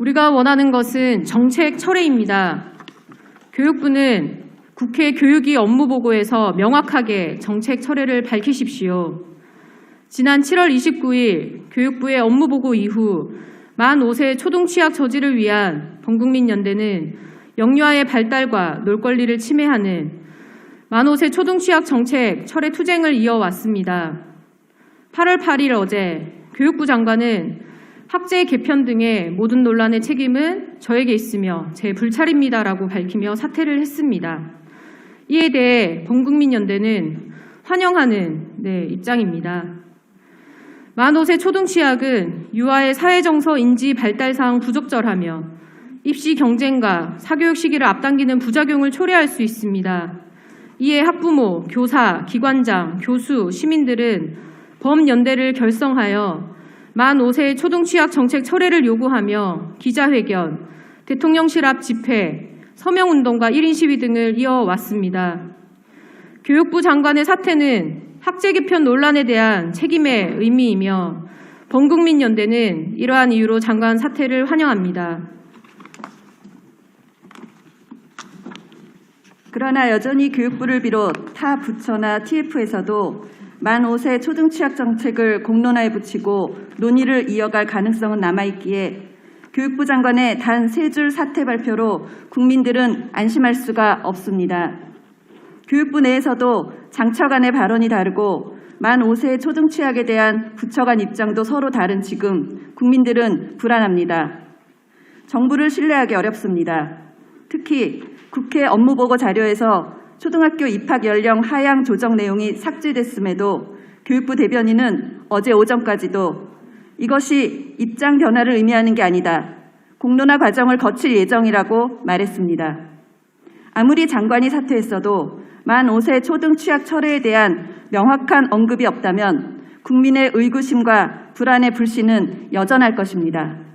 우리가 원하는 것은 정책 철회입니다. 교육부는 국회 교육위 업무 보고에서 명확하게 정책 철회를 밝히십시오. 지난 7월 29일 교육부의 업무 보고 이후 만 5세 초등취학 저지를 위한 범국민 연대는 영유아의 발달과 놀 권리를 침해하는 만 5세 초등취학 정책 철회 투쟁을 이어왔습니다. 8월 8일 어제 교육부 장관은 학제 개편 등의 모든 논란의 책임은 저에게 있으며 제 불찰입니다라고 밝히며 사퇴를 했습니다. 이에 대해 범국민연대는 환영하는 네, 입장입니다. 만 5세 초등취학은 유아의 사회정서 인지 발달사항 부적절하며 입시 경쟁과 사교육 시기를 앞당기는 부작용을 초래할 수 있습니다. 이에 학부모, 교사, 기관장, 교수, 시민들은 범연대를 결성하여 만 5세 초등취학 정책 철회를 요구하며 기자회견, 대통령실 앞 집회, 서명운동과 1인 시위 등을 이어왔습니다. 교육부 장관의 사퇴는 학제 개편 논란에 대한 책임의 의미이며 범국민연대는 이러한 이유로 장관 사퇴를 환영합니다. 그러나 여전히 교육부를 비롯 타 부처나 TF에서도 만 5세 초등취학 정책을 공론화에 붙이고 논의를 이어갈 가능성은 남아있기에 교육부 장관의 단 세 줄 사퇴 발표로 국민들은 안심할 수가 없습니다. 교육부 내에서도 장처 간의 발언이 다르고 만 5세 초등취학에 대한 부처 간 입장도 서로 다른 지금 국민들은 불안합니다. 정부를 신뢰하기 어렵습니다. 특히 국회 업무보고 자료에서 초등학교 입학 연령 하향 조정 내용이 삭제됐음에도 교육부 대변인은 어제 오전까지도 이것이 입장 변화를 의미하는 게 아니다. 공론화 과정을 거칠 예정이라고 말했습니다. 아무리 장관이 사퇴했어도 만 5세 초등 취약 철회에 대한 명확한 언급이 없다면 국민의 의구심과 불안의 불씨는 여전할 것입니다.